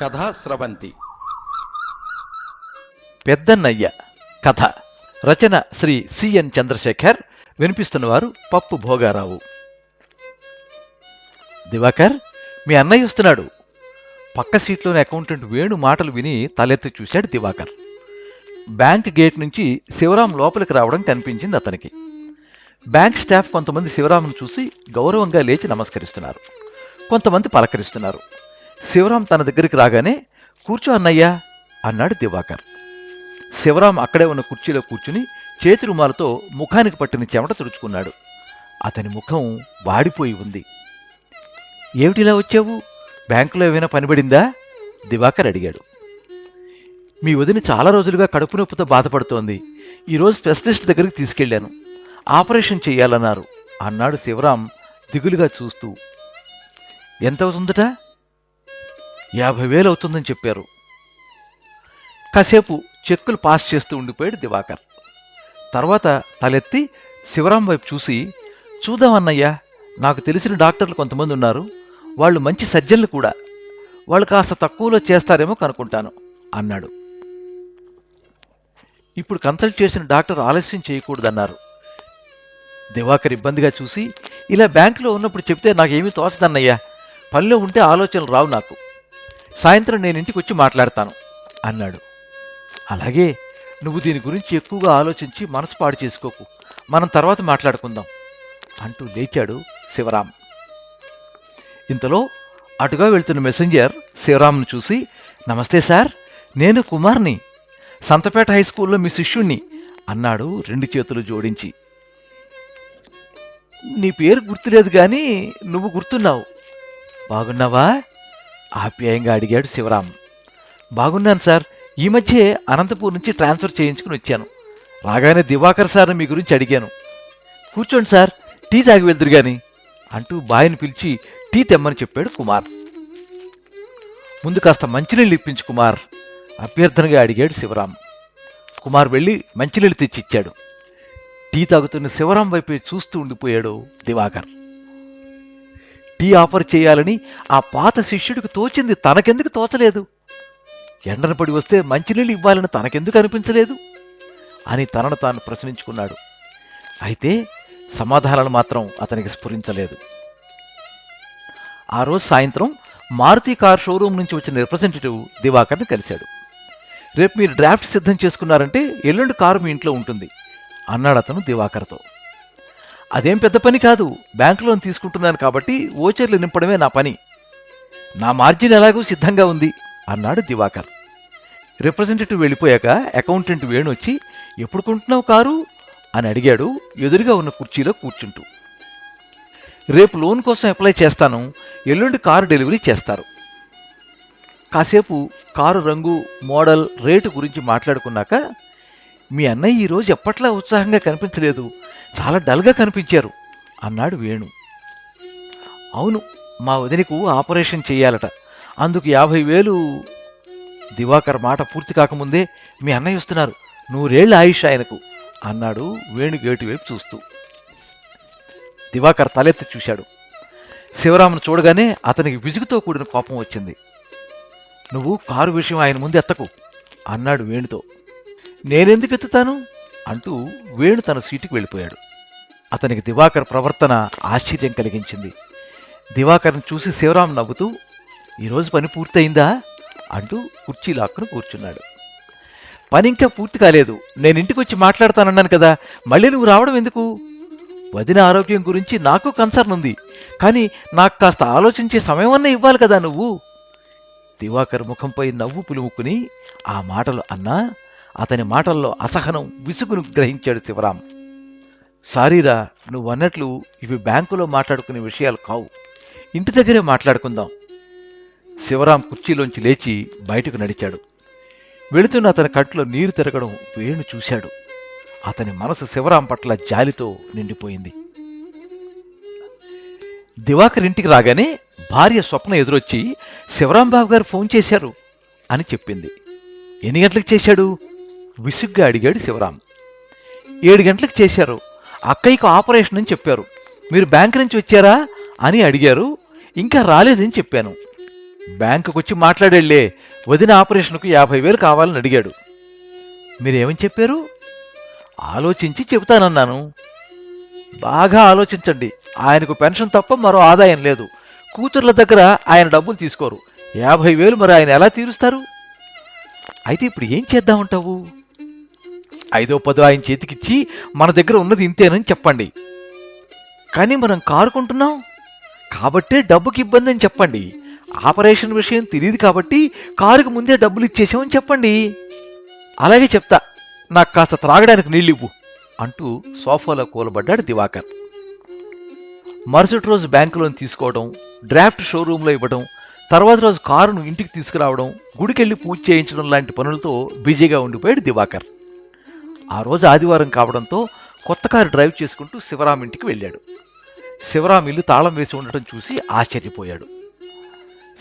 కథా స్రవంతి. పెద్దన్నయ్య కథ. రచన శ్రీ సిఎన్ చంద్రశేఖర్ వినిపిస్తున్నవారు పప్పు భోగారావు. దివాకర్ మీ అన్నయ్య వస్తున్నాడు. పక్క సీట్లోని అకౌంటెంట్ వేణు మాటలు విని తలెత్తి చూశాడు దివాకర్. బ్యాంక్ గేట్ నుంచి శివరాం లోపలికి రావడం కనిపించింది అతనికి. బ్యాంక్ స్టాఫ్ కొంతమంది శివరామును చూసి గౌరవంగా లేచి నమస్కరిస్తున్నారు. కొంతమంది పలకరిస్తున్నారు. శివరాం తన దగ్గరికి రాగానే కూర్చో అన్నయ్యా అన్నాడు దివాకర్. శివరాం అక్కడే ఉన్న కుర్చీలో కూర్చుని చేతి రుమాలతో ముఖానికి పట్టిన చెమట తుడుచుకున్నాడు. అతని ముఖం వాడిపోయి ఉంది. ఏమిటిలా వచ్చావు? బ్యాంకులో ఏమైనా పనిపడిందా దివాకర్ అడిగాడు. మీ వదిన చాలా రోజులుగా కడుపు నొప్పితో బాధపడుతోంది. ఈరోజు స్పెషలిస్ట్ దగ్గరికి తీసుకెళ్ళాను ఆపరేషన్ చెయ్యాలన్నారు అన్నాడు శివరాం దిగులుగా చూస్తూ. ఎంత అవుతుందట? యాభై వేలు అవుతుందని చెప్పారు. కాసేపు చెక్కులు పాస్ చేస్తూ ఉండిపోయాడు దివాకర్. తర్వాత తలెత్తి శివరాం వైపు చూసి చూద్దామన్నయ్యా నాకు తెలిసిన డాక్టర్లు కొంతమంది ఉన్నారు. వాళ్ళు మంచి సర్జన్లు కూడా. వాళ్ళు కాస్త తక్కువలో చేస్తారేమో కనుక్కుంటాను అన్నాడు. ఇప్పుడు కన్సల్ట్ చేసిన డాక్టర్ ఆలస్యం చేయకూడదన్నారు. దివాకర్ ఇబ్బందిగా చూసి ఇలా బ్యాంకులో ఉన్నప్పుడు చెప్తే నాకేమీ తోచదన్నయ్యా. పనిలో ఉంటే ఆలోచనలు రావు నాకు. సాయంత్రం నేను ఇంటికి వచ్చి మాట్లాడతాను అన్నాడు. అలాగే నువ్వు దీని గురించి ఎక్కువగా ఆలోచించి మనసు పాడు చేసుకోకు. మనం తర్వాత మాట్లాడుకుందాం అంటూ లేచాడు శివరాం. ఇంతలో అటుగా వెళ్తున్న మెసెంజర్ శివరాంను చూసి నమస్తే సార్ నేను కుమార్ని సంతపేట హై స్కూల్లో మీ శిష్యుణ్ణి అన్నాడు రెండు చేతులు జోడించి. నీ పేరు గుర్తులేదు కానీ నువ్వు గుర్తున్నావు. బాగున్నావా? ఆప్యాయంగా అడిగాడు శివరాం బాగున్నాను సార్. ఈ మధ్య అనంతపూర్ నుంచి ట్రాన్స్ఫర్ చేయించుకుని వచ్చాను. రాగానే దివాకర్ సార్ని మీ గురించి అడిగాను. కూర్చోండి సార్ టీ తాగి వెళ్దురు గాని అంటూ బాయిని పిలిచి టీ తెమ్మని చెప్పాడు కుమార్. ముందు కాస్త మంచినీళ్ళు ఇప్పించు కుమార్ అభ్యర్థనగా అడిగాడు శివరాం కుమార్ వెళ్ళి మంచినీళ్ళు తెచ్చిచ్చాడు. టీ తాగుతున్న శివరాం వైపే చూస్తూ ఉండిపోయాడు దివాకర్. టీ ఆఫర్ చేయాలని ఆ పాత శిష్యుడికి తోచింది తనకెందుకు తోచలేదు? ఎండన పడి వస్తే మంచినీళ్ళు ఇవ్వాలని తనకెందుకు అనిపించలేదు? అని తనను తాను ప్రశ్నించుకున్నాడు. అయితే సమాధానాలు మాత్రం అతనికి స్ఫురించలేదు. ఆ రోజు సాయంత్రం మారుతి కార్ షోరూమ్ నుంచి వచ్చిన రిప్రజెంటేటివ్ దివాకర్ని కలిశాడు. రేపు మీరు డ్రాఫ్ట్ సిద్ధం చేసుకున్నారంటే ఎల్లుండి కారు మీ ఇంట్లో ఉంటుంది అన్నాడు అతను దివాకర్తో. అదేం పెద్ద పని కాదు. బ్యాంక్ లోన్ తీసుకుంటున్నాను కాబట్టి ఓచర్లు నింపడమే నా పని. నా మార్జిన్ ఎలాగూ సిద్ధంగా ఉంది అన్నాడు దివాకర్. రిప్రజెంటేటివ్ వెళ్ళిపోయాక అకౌంటెంట్ వేణు వచ్చి ఎప్పుడు కొంటున్నావు కారు? అని అడిగాడు ఎదురుగా ఉన్న కుర్చీలో కూర్చుంటూ. రేపు లోన్ కోసం అప్లై చేస్తాను ఎల్లుండి కారు డెలివరీ చేస్తారు. కాసేపు కారు రంగు మోడల్ రేటు గురించి మాట్లాడుకున్నాక మీ అన్నయ్య ఈరోజు ఎప్పట్లా ఉత్సాహంగా కనిపించలేదు చాలా డల్గా కనిపించారు అన్నాడు వేణు. అవును మా వదినకు ఆపరేషన్ చేయాలట అందుకు యాభై వేలు. దివాకర్ మాట పూర్తి కాకముందే మీ అన్నయ్య వస్తున్నారు నూరేళ్ళ ఆయుష్ ఆయనకు అన్నాడు వేణు గేటు వైపు చూస్తూ. దివాకర్ తలెత్తి చూశాడు. శివరామును చూడగానే అతనికి విసుగుతో కూడిన కోపం వచ్చింది. నువ్వు కారు విషయం ఆయన ముందు ఎత్తకు అన్నాడు వేణుతో. నేనెందుకు ఎత్తుతాను? అంటూ వేణు తన సీటుకు వెళ్ళిపోయాడు. అతనికి దివాకర్ ప్రవర్తన ఆశ్చర్యం కలిగించింది. దివాకర్ని చూసి శివరాం నవ్వుతూ ఈరోజు పని పూర్తయిందా? అంటూ కుర్చీ లాక్కును కూర్చున్నాడు. పని ఇంకా పూర్తి కాలేదు. నేను ఇంటికి వచ్చి మాట్లాడతానన్నాను కదా. మళ్ళీ నువ్వు రావడం ఎందుకు? వదిన ఆరోగ్యం గురించి నాకు కన్సర్న్ ఉంది. కానీ నాకు కాస్త ఆలోచించే సమయం అన్నా ఇవ్వాలి కదా నువ్వు. దివాకర్ ముఖంపై నవ్వు పులుముకుని ఆ మాటలు అన్నా అతని మాటల్లో అసహనం విసుగును గ్రహించాడు శివరాం. సారీరా నువ్వు అన్నట్లు ఇవి బ్యాంకులో మాట్లాడుకునే విషయాలు కావు. ఇంటి దగ్గరే మాట్లాడుకుందాం. శివరాం కుర్చీలోంచి లేచి బయటకు నడిచాడు. వెళుతున్న అతని కంట్లో నీరు తిరగడం వేణు చూశాడు. అతని మనసు శివరాం పట్ల జాలితో నిండిపోయింది. దివాకర్ ఇంటికి రాగానే భార్య స్వప్న ఎదురొచ్చి శివరాం బాబు గారు ఫోన్ చేశారు అని చెప్పింది. ఎన్ని గంటలకు చేశాడు? విసుగ్గా అడిగాడు శివరాం. ఏడు గంటలకు చేశారు. అక్కయ్యకు ఆపరేషన్ అని చెప్పారు. మీరు బ్యాంక్ నుంచి వచ్చారా అని అడిగారు. ఇంకా రాలేదని చెప్పాను. బ్యాంకుకు వచ్చి మాట్లాడేళ్ళే వదిన ఆపరేషన్కు యాభై వేలు కావాలని అడిగాడు. మీరేమని చెప్పారు? ఆలోచించి చెబుతానన్నాను. బాగా ఆలోచించండి. ఆయనకు పెన్షన్ తప్ప మరో ఆదాయం లేదు. కూతుర్ల దగ్గర ఆయన డబ్బులు తీసుకోరు. యాభై వేలు మరి ఆయన ఎలా తీరుస్తారు? అయితే ఇప్పుడు ఏం చేద్దామంటావు? ఐదో పదో ఆయన చేతికిచ్చి మన దగ్గర ఉన్నది ఇంతేనని చెప్పండి. కానీ మనం కారు కొంటున్నాం కాబట్టే డబ్బుకి ఇబ్బంది అని చెప్పండి. ఆపరేషన్ విషయం తెలియదు కాబట్టి కారుకు ముందే డబ్బులు ఇచ్చేసామని చెప్పండి. అలాగే చెప్తా నాకు కాస్త త్రాగడానికి నీళ్ళివ్వు అంటూ సోఫాలో కూలబడ్డాడు దివాకర్. మరుసటి రోజు బ్యాంకులోని తీసుకోవడం డ్రాఫ్ట్ షోరూంలో ఇవ్వడం తర్వాత రోజు కారును ఇంటికి తీసుకురావడం గుడికెళ్ళి పూజ చేయించడం లాంటి పనులతో బిజీగా ఉండిపోయాడు దివాకర్. ఆ రోజు ఆదివారం కావడంతో కొత్త కారు డ్రైవ్ చేసుకుంటూ శివరాం ఇంటికి వెళ్ళాడు. శివరాం ఇల్లు తాళం వేసి ఉండటం చూసి ఆశ్చర్యపోయాడు.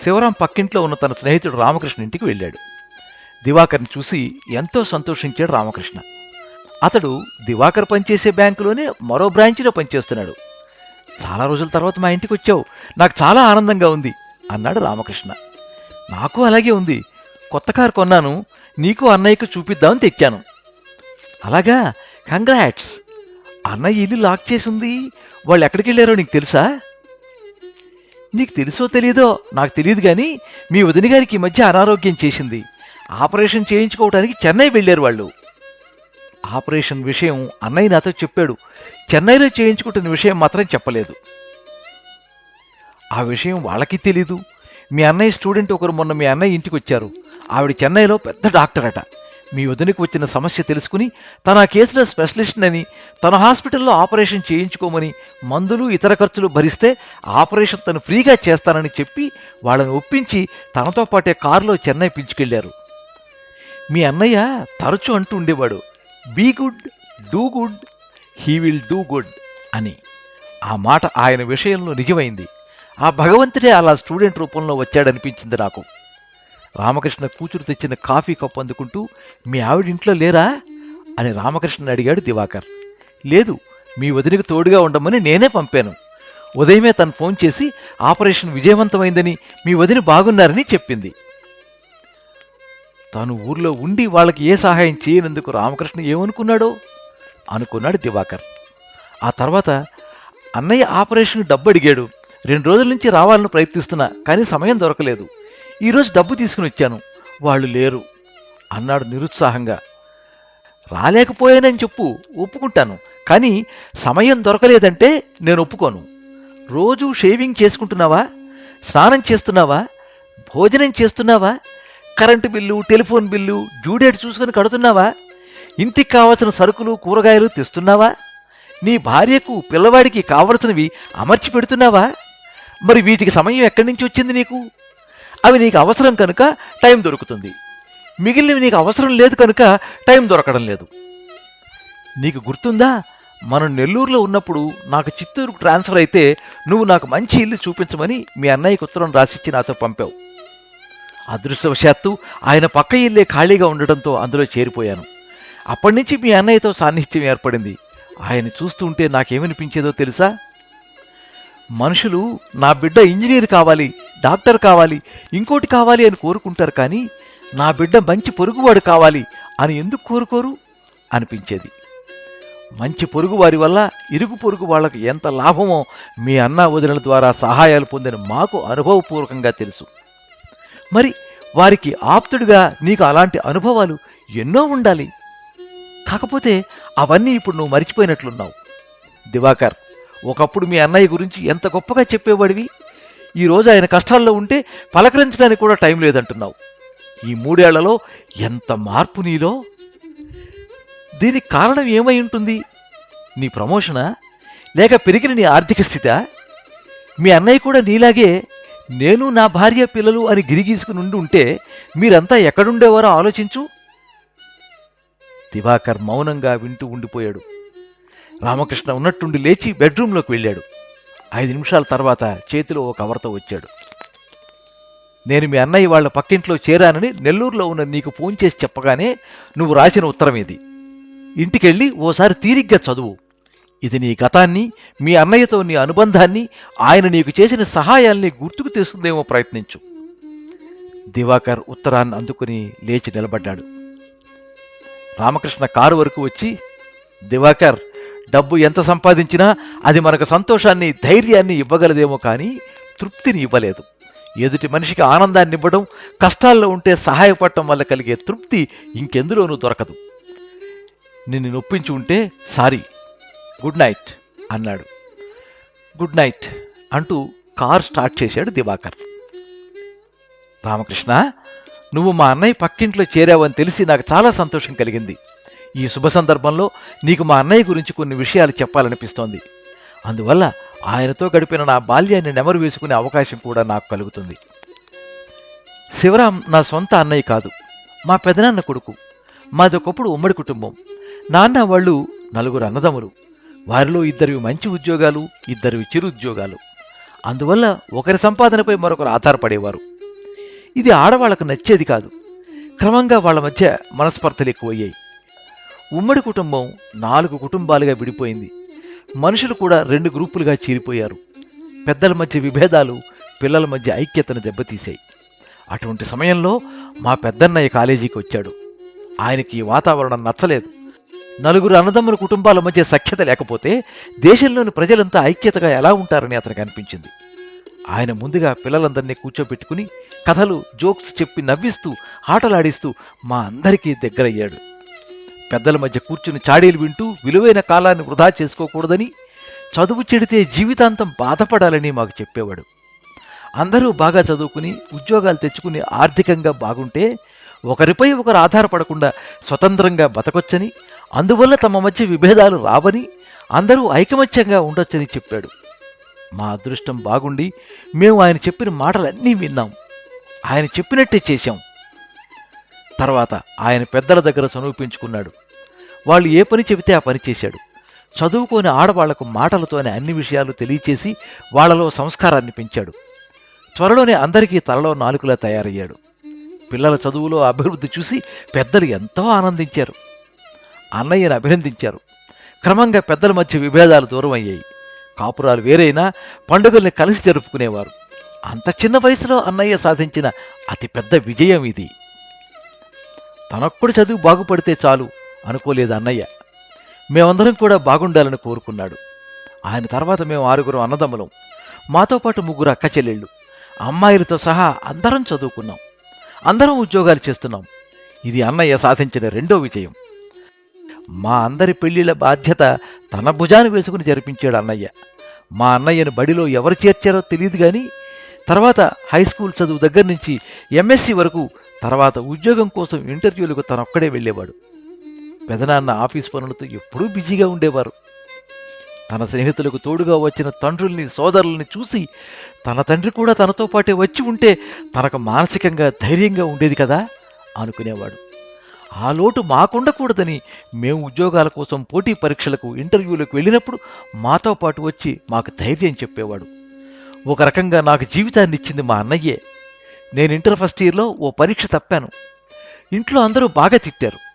శివరాం పక్కింట్లో ఉన్న తన స్నేహితుడు రామకృష్ణ ఇంటికి వెళ్ళాడు. దివాకర్ని చూసి ఎంతో సంతోషించాడు రామకృష్ణ. అతడు దివాకర్ పనిచేసే బ్యాంకులోనే మరో బ్రాంచ్లో పనిచేస్తున్నాడు. చాలా రోజుల తర్వాత మా ఇంటికి వచ్చావు. నాకు చాలా ఆనందంగా ఉంది అన్నాడు రామకృష్ణ. నాకు అలాగే ఉంది. కొత్త కారు కొన్నాను. నీకు అన్నయ్యకు చూపిద్దామని తెచ్చాను. అలాగా? కంగ్రాట్స్ అన్నయ్య ఇల్లు లాక్ చేసింది. వాళ్ళు ఎక్కడికి వెళ్ళారో నీకు తెలుసా? నీకు తెలుసో తెలియదో నాకు తెలియదు కానీ మీ వదిన గారికి ఈ మధ్య అనారోగ్యం చేసింది. ఆపరేషన్ చేయించుకోవడానికి చెన్నై వెళ్ళారు వాళ్ళు. ఆపరేషన్ విషయం అన్నయ్య నాతో చెప్పాడు. చెన్నైలో చేయించుకుంటున్న విషయం మాత్రం చెప్పలేదు. ఆ విషయం వాళ్ళకి తెలీదు. మీ అన్నయ్య స్టూడెంట్ ఒకరు మొన్న మీ అన్నయ్య ఇంటికి వచ్చారు ఆవిడ చెన్నైలో పెద్ద డాక్టర్ అట మీ వదినకు వచ్చిన సమస్య తెలుసుకుని తన కేసులో స్పెషలిస్ట్ అని తన హాస్పిటల్లో ఆపరేషన్ చేయించుకోమని మందులు ఇతర ఖర్చులు భరిస్తే ఆపరేషన్ తను ఫ్రీగా చేస్తానని చెప్పి వాళ్ళని ఒప్పించి తనతో పాటే కారులో చెన్నై పిలుచుకెళ్ళారు. మీ అన్నయ్య తరచూ అంటూ ఉండేవాడు be good do good he will do good అని. ఆ మాట ఆయన విషయంలో నిజమైంది. ఆ భగవంతుడే అలా స్టూడెంట్ రూపంలో వచ్చాడనిపించింది నాకు. రామకృష్ణ కూతురు తెచ్చిన కాఫీ కప్పు అందుకుంటూ మీ ఆవిడ ఇంట్లో లేరా? అని రామకృష్ణ అడిగాడు దివాకర్. లేదు మీ వదినకు తోడుగా ఉండమని నేనే పంపాను. ఉదయమే తను ఫోన్ చేసి ఆపరేషన్ విజయవంతమైందని మీ వదిన బాగున్నారని చెప్పింది. తాను ఊర్లో ఉండి వాళ్ళకి ఏ సహాయం చేయనందుకు రామకృష్ణ ఏమనుకున్నాడో? అనుకున్నాడు దివాకర్. ఆ తర్వాత అన్నయ్య ఆపరేషన్ డబ్బు అడిగాడు. రెండు రోజుల నుంచి రావాలని ప్రయత్నిస్తున్నా కానీ సమయం దొరకలేదు. ఈరోజు డబ్బు తీసుకుని వచ్చాను. వాళ్ళు లేరు. అన్నాడు నిరుత్సాహంగా. రాలేకపోయానని చెప్పు ఒప్పుకుంటాను. కానీ సమయం దొరకలేదంటే నేను ఒప్పుకోను. రోజు షేవింగ్ చేసుకుంటున్నావా? స్నానం చేస్తున్నావా? భోజనం చేస్తున్నావా? Current bill telephone bill due date చూసుకొని కడుతున్నావా? ఇంటికి కావలసిన సరుకులు కూరగాయలు తెస్తున్నావా? నీ భార్యకు పిల్లవాడికి కావలసినవి అమర్చి పెడుతున్నావా? మరి వీటికి సమయం ఎక్కడి నుంచి వచ్చింది నీకు? అవి నీకు అవసరం కనుక టైం దొరుకుతుంది. మిగిలినవి నీకు అవసరం లేదు కనుక టైం దొరకడం లేదు. నీకు గుర్తుందా? మనం నెల్లూరులో ఉన్నప్పుడు నాకు చిత్తూరుకు ట్రాన్స్ఫర్ అయితే నువ్వు నాకు మంచి ఇల్లు చూపించమని మీ అన్నయ్యకు ఉత్తరం రాసిచ్చి నాతో పంపావు. అదృష్టవశాత్తు ఆయన పక్క ఇల్లే ఖాళీగా ఉండడంతో అందులో చేరిపోయాను. అప్పటి నుంచి మీ అన్నయ్యతో సాన్నిహిత్యం ఏర్పడింది. ఆయన చూస్తూ ఉంటే నాకేమనిపించేదో తెలుసా? మనుషులు నా బిడ్డ ఇంజనీర్ కావాలి డాక్టర్ కావాలి ఇంకోటి కావాలి అని కోరుకుంటారు కానీ నా బిడ్డ మంచి పొరుగువాడు కావాలి అని ఎందుకు కోరుకోరు? అనిపించేది. మంచి పొరుగు వారి వల్ల ఇరుగు పొరుగు వాళ్ళకు ఎంత లాభమో మీ అన్న వదినల ద్వారా సహాయాలు పొందిన మాకు అనుభవపూర్వకంగా తెలుసు. మరి వారికి ఆప్తుడిగా నీకు అలాంటి అనుభవాలు ఎన్నో ఉండాలి. కాకపోతే అవన్నీ ఇప్పుడు నువ్వు మరిచిపోయినట్లున్నావు. దివాకర్ ఒకప్పుడు మీ అన్నయ్య గురించి ఎంత గొప్పగా చెప్పేవాడివి? ఈ రోజు ఆయన కష్టాల్లో ఉంటే పలకరించడానికి కూడా టైం లేదంటున్నావు. ఈ మూడేళ్ళలో ఎంత మార్పు నీలో? దీనికి కారణం ఏమై ఉంటుంది? నీ ప్రమోషనా? లేక పెరిగిన నీ ఆర్థిక స్థిత? మీ అన్నయ్య కూడా నీలాగే నేను నా భార్య పిల్లలు అని గిరిగీసుకుని ఉండి ఉంటే మీరంతా ఎక్కడుండేవారో ఆలోచించు. దివాకర్ మౌనంగా వింటూ ఉండిపోయాడు. రామకృష్ణ ఉన్నట్టుండి లేచి బెడ్రూంలోకి వెళ్ళాడు. ఐదు నిమిషాల తర్వాత చేతిలో ఓ కవర్తో వచ్చాడు. నేను మీ అన్నయ్య వాళ్ళ పక్కింట్లో చేరానని నెల్లూరులో ఉన్న నీకు ఫోన్ చేసి చెప్పగానే నువ్వు రాసిన ఉత్తరం ఇది ఇంటికెళ్ళి ఓసారి తీరిగ్గా చదువు. ఇది నీ గతాన్ని మీ అన్నయ్యతో నీ అనుబంధాన్ని ఆయన నీకు చేసిన సహాయాల్ని గుర్తుకు తెస్తుందేమో ప్రయత్నించు. దివాకర్ ఉత్తరాన్ని అందుకుని లేచి నిలబడ్డాడు. రామకృష్ణ కారు వరకు వచ్చి దివాకర్ డబ్బు ఎంత సంపాదించినా అది మనకు సంతోషాన్ని ధైర్యాన్ని ఇవ్వగలదేమో కానీ తృప్తిని ఇవ్వలేదు. ఎదుటి మనిషికి ఆనందాన్ని ఇవ్వడం కష్టాల్లో ఉంటే సహాయపడటం వల్ల కలిగే తృప్తి ఇంకెందులోనూ దొరకదు. నిన్ను నొప్పించి ఉంటే సారీ గుడ్ నైట్ అన్నాడు. గుడ్ నైట్ అంటూ కార్ స్టార్ట్ చేశాడు దివాకర్. రామకృష్ణ నువ్వు మా అన్నయ్య పక్కింట్లో చేరావని తెలిసి నాకు చాలా సంతోషం కలిగింది. ఈ శుభ సందర్భంలో నీకు మా అన్నయ్య గురించి కొన్ని విషయాలు చెప్పాలనిపిస్తోంది. అందువల్ల ఆయనతో గడిపిన నా బాల్యాన్ని నెమరు వేసుకునే అవకాశం కూడా నాకు కలుగుతుంది. శివరాం నా సొంత అన్నయ్య కాదు మా పెదనాన్న కొడుకు. మాదొకప్పుడు ఉమ్మడి కుటుంబం. నాన్న వాళ్ళు నలుగురు అన్నదమ్ములు. వారిలో ఇద్దరివి మంచి ఉద్యోగాలు ఇద్దరివి చిరు ఉద్యోగాలు. అందువల్ల ఒకరి సంపాదనపై మరొకరు ఆధారపడేవారు. ఇది ఆడవాళ్ళకు నచ్చేది కాదు. క్రమంగా వాళ్ళ మధ్య మనస్పర్ధలు ఎక్కువయ్యాయి. ఉమ్మడి కుటుంబం నాలుగు కుటుంబాలుగా విడిపోయింది. మనుషులు కూడా రెండు గ్రూపులుగా చీరిపోయారు. పెద్దల మధ్య విభేదాలు పిల్లల మధ్య ఐక్యతను దెబ్బతీశాయి. అటువంటి సమయంలో మా పెద్దన్నయ్య కాలేజీకి వచ్చాడు. ఆయనకి ఈ వాతావరణం నచ్చలేదు. నలుగురు అన్నదమ్ముల కుటుంబాల మధ్య సఖ్యత లేకపోతే దేశంలోని ప్రజలంతా ఐక్యతగా ఎలా ఉంటారని అతనికి అనిపించింది. ఆయన ముందుగా పిల్లలందరినీ కూర్చోబెట్టుకుని కథలు జోక్స్ చెప్పి నవ్విస్తూ ఆటలాడిస్తూ మా అందరికీ దగ్గరయ్యాడు. పెద్దల మధ్య కూర్చుని చాడీలు వింటూ విలువైన కాలాన్ని వృధా చేసుకోకూడదని చదువు చెడితే జీవితాంతం బాధపడాలని మాకు చెప్పేవాడు. అందరూ బాగా చదువుకుని ఉద్యోగాలు తెచ్చుకుని ఆర్థికంగా బాగుంటే ఒకరిపై ఒకరు ఆధారపడకుండా స్వతంత్రంగా బతకొచ్చని అందువల్ల తమ మధ్య విభేదాలు రావని అందరూ ఐకమత్యంగా ఉండొచ్చని చెప్పాడు. మా అదృష్టం బాగుండి మేము ఆయన చెప్పిన మాటలన్నీ విన్నాం. ఆయన చెప్పినట్టే చేశాం. తర్వాత ఆయన పెద్దల దగ్గర సమూపించుకున్నాడు. వాళ్ళు ఏ పని చెబితే ఆ పని చేశాడు. చదువుకోని ఆడవాళ్ళకు మాటలతోనే అన్ని విషయాలు తెలియచేసి వాళ్ళలో సంస్కారాన్ని పెంచాడు. త్వరలోనే అందరికీ తలలో నాలుకలా తయారయ్యాడు. పిల్లల చదువులో అభివృద్ధి చూసి పెద్దలు ఎంతో ఆనందించారు. అన్నయ్యను అభినందించారు. క్రమంగా పెద్దల మధ్య విభేదాలు దూరం అయ్యాయి కాపురాలు వేరైనా పండుగల్ని కలిసి జరుపుకునేవారు. అంత చిన్న వయసులో అన్నయ్య సాధించిన అతిపెద్ద విజయం ఇది. తనొక్కడు చదువు బాగుపడితే చాలు. అనుకోలేదు అన్నయ్య. మేమందరం కూడా బాగుండాలని కోరుకున్నాడు. ఆయన తర్వాత మేము ఆరుగురు అన్నదమ్ములం. మాతో పాటు ముగ్గురు అక్క చెల్లెళ్ళు. అమ్మాయిలతో సహా అందరం చదువుకున్నాం. అందరం ఉద్యోగాలు చేస్తున్నాం. ఇది అన్నయ్య సాధించిన రెండో విజయం. మా అందరి పెళ్ళిళ్ళ బాధ్యత తన భుజాన్ని వేసుకుని జరిపించాడు అన్నయ్య. మా అన్నయ్యను బడిలో ఎవరు చేర్చారో తెలియదు కానీ తర్వాత హై స్కూల్ చదువు దగ్గర నుంచి ఎంఎస్సి వరకు తర్వాత ఉద్యోగం కోసం ఇంటర్వ్యూలకు తనొక్కడే వెళ్ళేవాడు. పెదనాన్న ఆఫీస్ పనులతో ఎప్పుడూ బిజీగా ఉండేవారు. తన స్నేహితులకు తోడుగా వచ్చిన తండ్రుల్ని సోదరుల్ని చూసి తన తండ్రి కూడా తనతో పాటే వచ్చి ఉంటే తనకు మానసికంగా ధైర్యంగా ఉండేది కదా అనుకునేవాడు. ఆ లోటు మాకుండకూడదని మేము ఉద్యోగాల కోసం పోటీ పరీక్షలకు ఇంటర్వ్యూలకు వెళ్ళినప్పుడు మాతో పాటు వచ్చి మాకు ధైర్యం చెప్పేవాడు. ఒక రకంగా నాకు జీవితాన్ని ఇచ్చింది మా అన్నయ్యే. నేను ఇంటర్ ఫస్ట్ ఇయర్లో ఓ పరీక్ష తప్పాను. ఇంట్లో అందరూ బాగా తిట్టారు.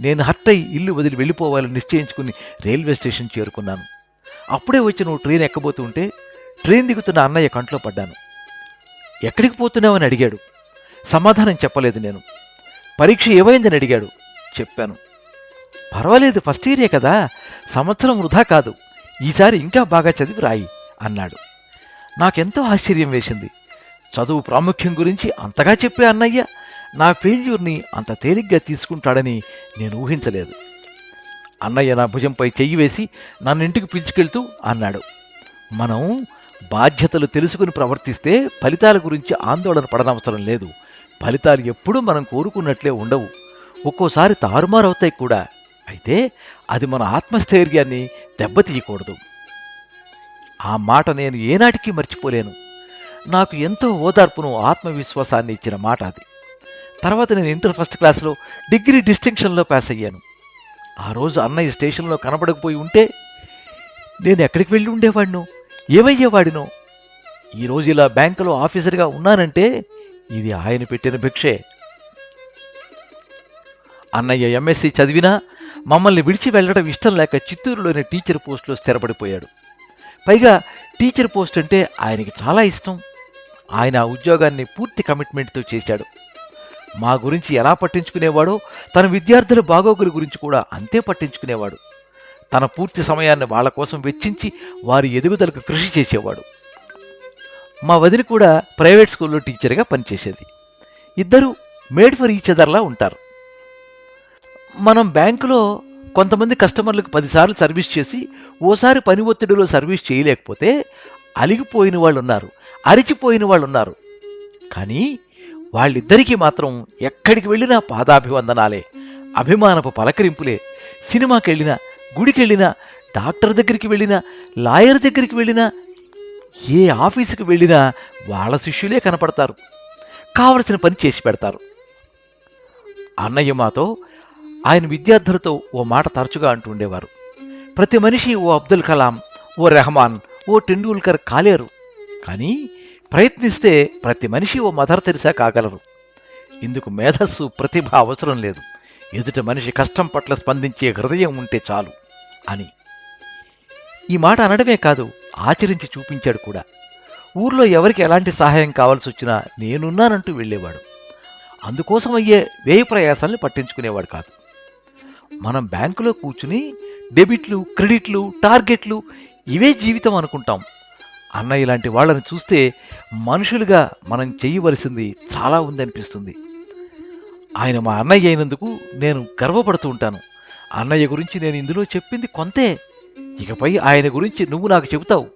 నేను హర్ట్ అయి ఇల్లు వదిలి వెళ్ళిపోవాలని నిశ్చయించుకుని రైల్వే స్టేషన్ చేరుకున్నాను. అప్పుడే వచ్చి నువ్వు ట్రైన్ ఎక్కబోతుంటే ట్రైన్ దిగుతున్న అన్నయ్య కంట్లో పడ్డాను. ఎక్కడికి పోతున్నావని అడిగాడు. సమాధానం చెప్పలేదు నేను. పరీక్ష ఏమైందని అడిగాడు. చెప్పాను. పర్వాలేదు ఫస్ట్ ఇయరే కదా. సంవత్సరం వృధా కాదు. ఈసారి ఇంకా బాగా చదివి రాయి అన్నాడు. నాకెంతో ఆశ్చర్యం వేసింది. చదువు ప్రాముఖ్యం గురించి అంతగా చెప్పే అన్నయ్య నా ఫెయిల్యూర్ని అంత తేలిగ్గా తీసుకుంటాడని నేను ఊహించలేదు. అన్నయ్య నా భుజంపై చెయ్యి వేసి నన్ను ఇంటికి పిలుచుకెళ్తూ అన్నాడు. మనం బాధ్యతలు తెలుసుకుని ప్రవర్తిస్తే ఫలితాల గురించి ఆందోళన పడనవసరం లేదు. ఫలితాలు ఎప్పుడూ మనం కోరుకున్నట్లే ఉండవు. ఒక్కోసారి తారుమారవుతాయి కూడా. అయితే అది మన ఆత్మస్థైర్యాన్ని దెబ్బతీయకూడదు. ఆ మాట నేను ఏనాటికి మర్చిపోలేను. నాకు ఎంతో ఓదార్పును ఆత్మవిశ్వాసాన్ని ఇచ్చిన మాట అది. తర్వాత నేను ఇంటర్ ఫస్ట్ క్లాస్లో డిగ్రీ డిస్టింక్షన్లో పాస్ అయ్యాను. ఆ రోజు అన్నయ్య స్టేషన్లో కనబడకపోయి ఉంటే నేను ఎక్కడికి వెళ్ళి ఉండేవాడినో? ఏమయ్యేవాడినో? ఈరోజు ఇలా బ్యాంకులో ఆఫీసర్గా ఉన్నానంటే ఇది ఆయన పెట్టిన భిక్షే. అన్నయ్య ఎంఎస్సి చదివినా మమ్మల్ని విడిచి వెళ్ళడం ఇష్టం లేక చిత్తూరులోని టీచర్ పోస్టులో స్థిరపడిపోయాడు. పైగా టీచర్ పోస్ట్ అంటే ఆయనకి చాలా ఇష్టం. ఆయన ఆ ఉద్యోగాన్ని పూర్తి కమిట్మెంట్తో చేశాడు. మా గురించి ఎలా పట్టించుకునేవాడో తన విద్యార్థుల బాగోగుల గురించి కూడా అంతే పట్టించుకునేవాడు. తన పూర్తి సమయాన్ని వాళ్ళ కోసం వెచ్చించి వారి ఎదుగుదలకు కృషి చేసేవాడు. మా వదిలి కూడా ప్రైవేట్ స్కూల్లో టీచర్గా పనిచేసేది. ఇద్దరు మేడ్ ఫర్ ఈచ్ అదర్లా ఉంటారు. మనం బ్యాంకులో కొంతమంది కస్టమర్లకు పదిసార్లు సర్వీస్ చేసి ఓసారి పని ఒత్తిడిలో సర్వీస్ చేయలేకపోతే అలిగిపోయిన వాళ్ళు ఉన్నారు అరిచిపోయిన వాళ్ళు ఉన్నారు కానీ వాళ్ళిద్దరికీ మాత్రం ఎక్కడికి వెళ్ళినా పాదాభివందనాలే అభిమానపు పలకరింపులే. సినిమాకి వెళ్ళినా డాక్టర్ దగ్గరికి వెళ్ళినా లాయర్ దగ్గరికి వెళ్ళినా ఏ ఆఫీసుకి వెళ్ళినా వాళ్ళ శిష్యులే కనపడతారు. కావలసిన పని చేసి పెడతారు. అన్నయ్య మాతో ఆయన విద్యార్థులతో ఓ మాట తరచుగా అంటూ ఉండేవారు. ప్రతి మనిషి ఓ అబ్దుల్ కలాం ఓ రెహమాన్ ఓ టెండూల్కర్ కాలేరు. కానీ ప్రయత్నిస్తే ప్రతి మనిషి ఓ మదర్ తెరిసా కాగలరు. ఇందుకు మేధస్సు ప్రతిభ అవసరం లేదు. ఎదుట మనిషి కష్టం పట్ల స్పందించే హృదయం ఉంటే చాలు అని. ఈ మాట అనడమే కాదు ఆచరించి చూపించాడు కూడా. ఊర్లో ఎవరికి ఎలాంటి సహాయం కావాల్సి వచ్చినా నేనున్నానంటూ వెళ్ళేవాడు. అందుకోసం అయ్యే వ్యయ ప్రయాసాల్ని పట్టించుకునేవాడు కాదు. మనం బ్యాంకులో కూర్చుని డెబిట్లు క్రెడిట్లు టార్గెట్లు ఇవే జీవితం అనుకుంటాం. అన్నయ్య లాంటి వాళ్ళని చూస్తే మనుషులుగా మనం చేయవలసింది చాలా ఉందనిపిస్తుంది ఆయన మా అన్నయ్య అయినందుకు నేను గర్వపడుతూ ఉంటాను. అన్నయ్య గురించి నేను ఇందులో చెప్పింది కొంతే. ఇకపై ఆయన గురించి నువ్వు నాకు చెబుతావు.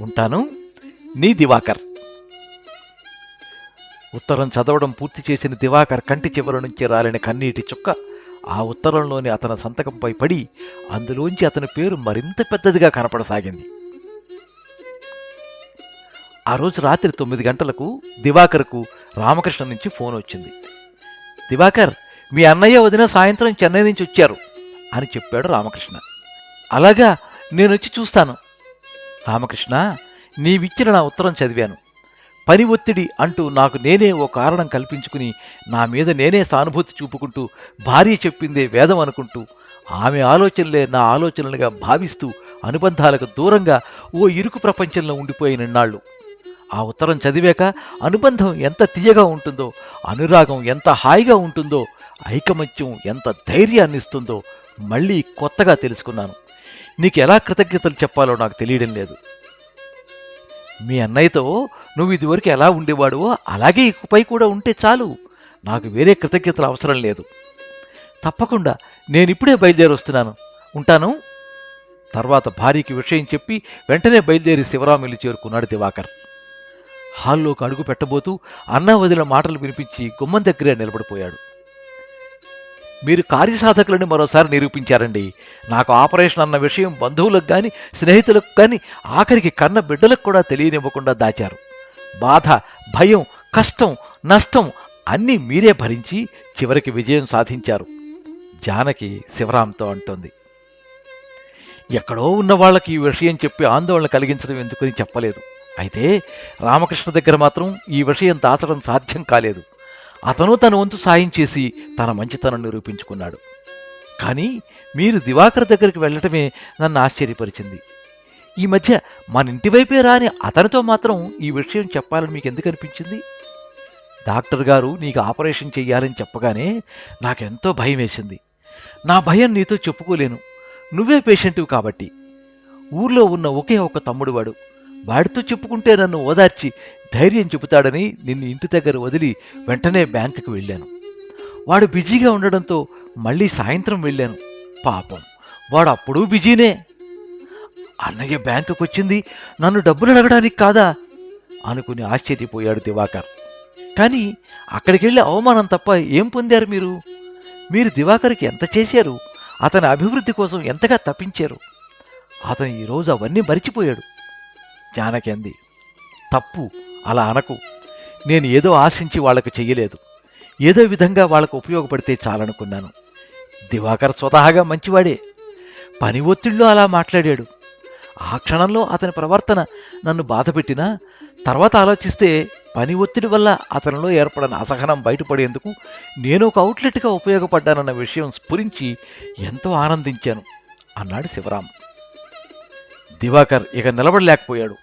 ఉంటాను. నీ దివాకర్. ఉత్తరం చదవడం పూర్తి చేసిన దివాకర్ కంటి చివరి నుంచి రాలిన కన్నీటి చుక్క ఆ ఉత్తరంలోని అతని సంతకంపై పడి అందులోంచి అతని పేరు మరింత పెద్దదిగా కనపడసాగింది. ఆ రోజు రాత్రి తొమ్మిది గంటలకు దివాకర్కు రామకృష్ణ నుంచి ఫోన్ వచ్చింది. దివాకర్ మీ అన్నయ్య వదిన సాయంత్రం చెన్నై నుంచి వచ్చారు అని చెప్పాడు రామకృష్ణ. అలాగా నేనొచ్చి చూస్తాను. రామకృష్ణ నీవిచ్చిన నా ఉత్తరం చదివాను. పని ఒత్తిడి అంటూ నాకు నేనే ఓ కారణం కల్పించుకుని నా మీద నేనే సానుభూతి చూపుకుంటూ భార్య చెప్పిందే వేదం అనుకుంటూ ఆమె ఆలోచనలే నా ఆలోచనలుగా భావిస్తూ అనుబంధాలకు దూరంగా ఓ ఇరుకు ప్రపంచంలో ఉండిపోయిన నిన్నాళ్ళు ఆ ఉత్తరం చదివాక అనుబంధం ఎంత తీయగా ఉంటుందో అనురాగం ఎంత హాయిగా ఉంటుందో ఐకమత్యం ఎంత ధైర్యాన్ని ఇస్తుందో మళ్ళీ కొత్తగా తెలుసుకున్నాను. నీకు ఎలా కృతజ్ఞతలు చెప్పాలో నాకు తెలియడం లేదు. మీ అన్నయ్యతో నువ్వు ఇదివరకు ఎలా ఉండేవాడువో అలాగే ఇకపై కూడా ఉంటే చాలు. నాకు వేరే కృతజ్ఞతలు అవసరం లేదు. తప్పకుండా నేనిప్పుడే బయలుదేరొస్తున్నాను ఉంటాను? తర్వాత భార్యకి విషయం చెప్పి వెంటనే బయలుదేరి శివరామిల్లు చేరుకున్నాడు దివాకర్. హాల్లోకి అడుగు పెట్టబోతూ అన్న మాటలు వినిపించి గుమ్మం దగ్గరే నిలబడిపోయాడు. మీరు కార్యసాధకులని మరోసారి నిరూపించారండి. నాకు ఆపరేషన్ అన్న విషయం బంధువులకు కానీ స్నేహితులకు కానీ ఆఖరికి కన్న బిడ్డలకు కూడా తెలియనివ్వకుండా దాచారు. బాధ భయం కష్టం నష్టం అన్నీ మీరే భరించి చివరికి విజయం సాధించారు. జానకి శివరాంతో అంటోంది. ఎక్కడో ఉన్న వాళ్ళకి ఈ విషయం చెప్పి ఆందోళన కలిగించడం ఎందుకని చెప్పలేదు. అయితే రామకృష్ణ దగ్గర మాత్రం ఈ విషయం దాచడం సాధ్యం కాలేదు. అతను తన వంతు సాయం చేసి తన మంచితనం నిరూపించుకున్నాడు. కానీ మీరు దివాకర్ దగ్గరికి వెళ్ళటమే నన్ను ఆశ్చర్యపరిచింది. ఈ మధ్య మన ఇంటి వైపే రాని అతనితో మాత్రం ఈ విషయం చెప్పాలని మీకు ఎందుకు అనిపించింది? డాక్టర్ గారు నీకు ఆపరేషన్ చెయ్యాలని చెప్పగానే నాకెంతో భయం వేసింది. నా భయం నీతో చెప్పుకోలేను. నువ్వే పేషెంటివి కాబట్టి. ఊర్లో ఉన్న ఒకే ఒక తమ్ముడు వాడు. వాడితో చెప్పుకుంటే నన్ను ఓదార్చి ధైర్యం చెబుతాడని నిన్ను ఇంటి దగ్గర వదిలి వెంటనే బ్యాంకుకి వెళ్ళాను. వాడు బిజీగా ఉండడంతో మళ్ళీ సాయంత్రం వెళ్ళాను. పాపం వాడు అప్పుడూ బిజీనే. అన్నయ్య బ్యాంకుకు వచ్చింది నన్ను డబ్బులు అడగడానికి కాదా? అనుకుని ఆశ్చర్యపోయాడు దివాకర్. కానీ అక్కడికి వెళ్ళి అవమానం తప్ప ఏం పొందారు మీరు? మీరు దివాకర్కి ఎంత చేశారు? అతని అభివృద్ధి కోసం ఎంతగా తప్పించారు? అతను ఈరోజు అవన్నీ మరిచిపోయాడు. జానకి అంది. తప్పు అలా అనకు. నేను ఏదో ఆశించి వాళ్ళకు చెయ్యలేదు. ఏదో విధంగా వాళ్ళకు ఉపయోగపడితే చాలనుకున్నాను. దివాకర్ స్వతహాగా మంచివాడే. పని ఒత్తిడిలో అలా మాట్లాడాడు. ఆ క్షణంలో అతని ప్రవర్తన నన్ను బాధపెట్టినా తర్వాత ఆలోచిస్తే పని ఒత్తిడి వల్ల అతనిలో ఏర్పడిన అసహనం బయటపడేందుకు నేను ఒక అవుట్లెట్గా ఉపయోగపడ్డానన్న విషయం స్ఫురించి ఎంతో ఆనందించాను అన్నాడు శివరాం దివాకర్ ఇక నిలబడలేకపోయాడు.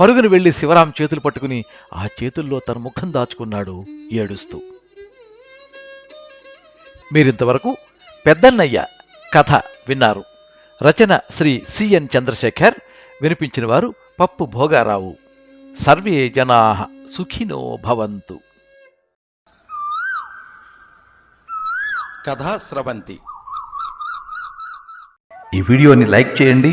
పరుగున వెళ్ళి శివరాం చేతులు పట్టుకుని ఆ చేతుల్లో తన ముఖం దాచుకున్నాడు ఏడుస్తూ. మీరింతవరకు పెద్దన్నయ్య కథ విన్నారు. రచన శ్రీ సిఎన్ చంద్రశేఖర్ వినిపించిన వారు పప్పు భోగారావు. సర్వే జనా సుఖినో భవంతు. కథా స్రవంతి ఈ వీడియోని లైక్ చేయండి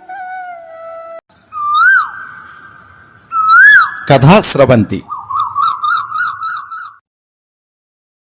కథా స్రవంతి